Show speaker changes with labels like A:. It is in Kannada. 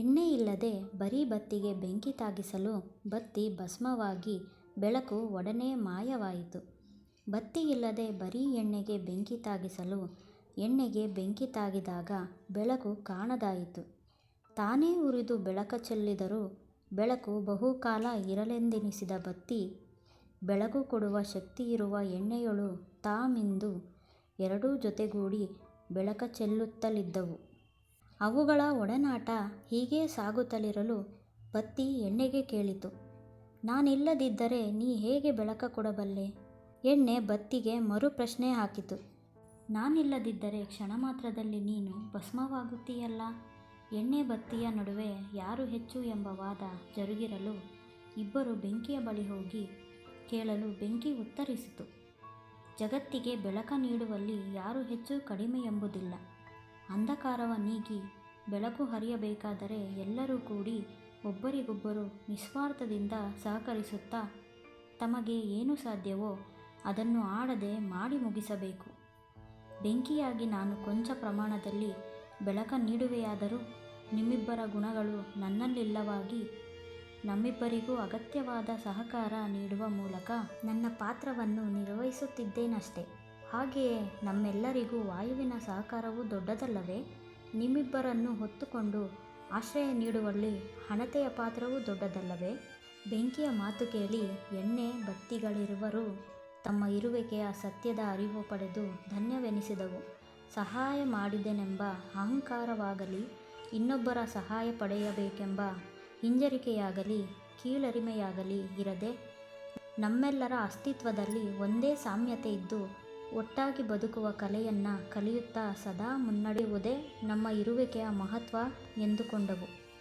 A: ಎಣ್ಣೆ ಇಲ್ಲದೆ ಬರೀ ಬತ್ತಿಗೆ ಬೆಂಕಿ ತಾಗಿಸಲು ಬತ್ತಿ ಭಸ್ಮವಾಗಿ ಬೆಳಕು ಒಡನೆ ಮಾಯವಾಯಿತು. ಬತ್ತಿ ಇಲ್ಲದೆ ಬರೀ ಎಣ್ಣೆಗೆ ಬೆಂಕಿ ತಾಗಿಸಲು ಎಣ್ಣೆಗೆ ಬೆಂಕಿ ತಾಗಿದಾಗ ಬೆಳಕು ಕಾಣದಾಯಿತು. ತಾನೇ ಉರಿದು ಬೆಳಕ ಚೆಲ್ಲಿದರೂ ಬೆಳಕು ಬಹುಕಾಲ ಇರಲೆಂದೆನಿಸಿದ ಬತ್ತಿ, ಬೆಳಕು ಕೊಡುವ ಶಕ್ತಿಯಿರುವ ಎಣ್ಣೆಯೊಳು ತಾಮಿಂದು ಎರಡೂ ಜೊತೆಗೂಡಿ ಬೆಳಕ ಚೆಲ್ಲುತ್ತಲಿದ್ದುವು. ಅವುಗಳ ಒಡನಾಟ ಹೀಗೇ ಸಾಗುತ್ತಲಿರಲು ಬತ್ತಿ ಎಣ್ಣೆಗೆ ಕೇಳಿತು ನಾನಿಲ್ಲದಿದ್ದರೆ ನೀ ಹೇಗೆ ಬೆಳಕ ಕೊಡಬಲ್ಲೆ? ಎಣ್ಣೆ ಬತ್ತಿಗೆ ಮರುಪ್ರಶ್ನೆ ಹಾಕಿತು. ನಾನಿಲ್ಲದಿದ್ದರೆ ಕ್ಷಣಮಾತ್ರದಲ್ಲಿ ನೀನು ಭಸ್ಮವಾಗುತ್ತೀಯಲ್ಲ. ಎಣ್ಣೆ ಬತ್ತಿಯ ನಡುವೆ ಯಾರು ಹೆಚ್ಚು ಎಂಬ ವಾದ ಜರುಗಿರಲು ಇಬ್ಬರು ಬೆಂಕಿಯ ಬಳಿ ಹೋಗಿ ಕೇಳಲು ಬೆಂಕಿ ಉತ್ತರಿಸಿತು ಜಗತ್ತಿಗೆ ಬೆಳಕ ನೀಡುವಲ್ಲಿ ಯಾರು ಹೆಚ್ಚು ಕಡಿಮೆ ಎಂಬುದಿಲ್ಲ. ಅಂಧಕಾರವ ನೀಗಿ ಬೆಳಕು ಹರಿಯಬೇಕಾದರೆ ಎಲ್ಲರೂ ಕೂಡಿ ಒಬ್ಬರಿಗೊಬ್ಬರು ನಿಸ್ವಾರ್ಥದಿಂದ ಸಹಕರಿಸುತ್ತಾ ತಮಗೆ ಏನು ಸಾಧ್ಯವೋ ಅದನ್ನು ಆಡದೆ ಮಾಡಿ ಮುಗಿಸಬೇಕು. ಬೆಂಕಿಯಾಗಿ ನಾನು ಕೊಂಚ ಪ್ರಮಾಣದಲ್ಲಿ ಬೆಳಕ ನೀಡುವೆಯಾದರೂ ನಿಮ್ಮಿಬ್ಬರ ಗುಣಗಳು ನನ್ನಲ್ಲಿಲ್ಲವಾಗಿ ನಮ್ಮಿಬ್ಬರಿಗೂ ಅಗತ್ಯವಾದ ಸಹಕಾರ ನೀಡುವ ಮೂಲಕ ನನ್ನ ಪಾತ್ರವನ್ನು ನಿರ್ವಹಿಸುತ್ತಿದ್ದೇನಷ್ಟೆ. ಹಾಗೆಯೇ ನಮ್ಮೆಲ್ಲರಿಗೂ ವಾಯುವಿನ ಸಹಕಾರವು ದೊಡ್ಡದಲ್ಲವೇ ನಿಮ್ಮಿಬ್ಬರನ್ನು ಹೊತ್ತುಕೊಂಡು ಆಶ್ರಯ ನೀಡುವಲ್ಲಿ ಹಣತೆಯ ಪಾತ್ರವೂ ದೊಡ್ಡದಲ್ಲವೇ ಬೆಂಕಿಯ ಮಾತು ಕೇಳಿ ಎಣ್ಣೆ ಬತ್ತಿಗಳಿರುವರು ತಮ್ಮ ಇರುವಿಕೆಯ ಸತ್ಯದ ಅರಿವು ಪಡೆದು ಧನ್ಯವೆನಿಸಿದವು. ಸಹಾಯ ಮಾಡಿದೆನೆಂಬ ಅಹಂಕಾರವಾಗಲಿ, ಇನ್ನೊಬ್ಬರ ಸಹಾಯ ಪಡೆಯಬೇಕೆಂಬ ಹಿಂಜರಿಕೆಯಾಗಲಿ, ಕೀಳರಿಮೆಯಾಗಲಿ ಇರದೆ ನಮ್ಮೆಲ್ಲರ ಅಸ್ತಿತ್ವದಲ್ಲಿ ಒಂದೇ ಸಾಮ್ಯತೆ ಇದ್ದು ಒಟ್ಟಾಗಿ ಬದುಕುವ ಕಲೆಯನ್ನ ಕಲಿಯುತ್ತಾ ಸದಾ ಮುನ್ನಡೆಯುವುದೇ ನಮ್ಮ ಇರುವಿಕೆಯ ಮಹತ್ವ ಎಂದುಕೊಂಡವು.